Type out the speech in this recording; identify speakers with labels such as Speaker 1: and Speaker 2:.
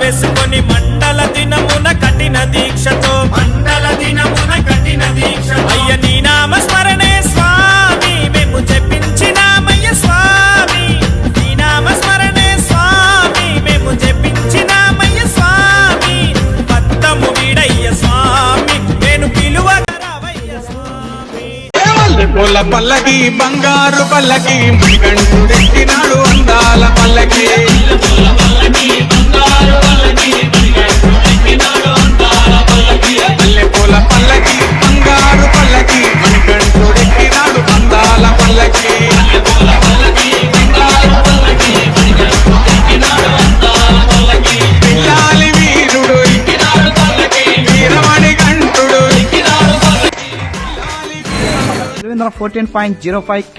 Speaker 1: వేసుకొని మండల దినమున కఠిన దీక్షతో.
Speaker 2: మండల దినమున కఠిన దీక్ష
Speaker 1: అయ్య నీ నామ స్మరణే స్వామి మేము జపించినామయ్య స్వామి. నీ నామ స్మరణే స్వామి మేము జపించినామయ్య స్వామి. భక్తము వీడయ్య స్వామి నేను పిలువగరావయ్య స్వామి.
Speaker 3: పూల పల్లకి బంగారు పల్లకి మణికంఠుడెక్కినాడు అందాల పల్లకి.
Speaker 4: Version of 14.05 K.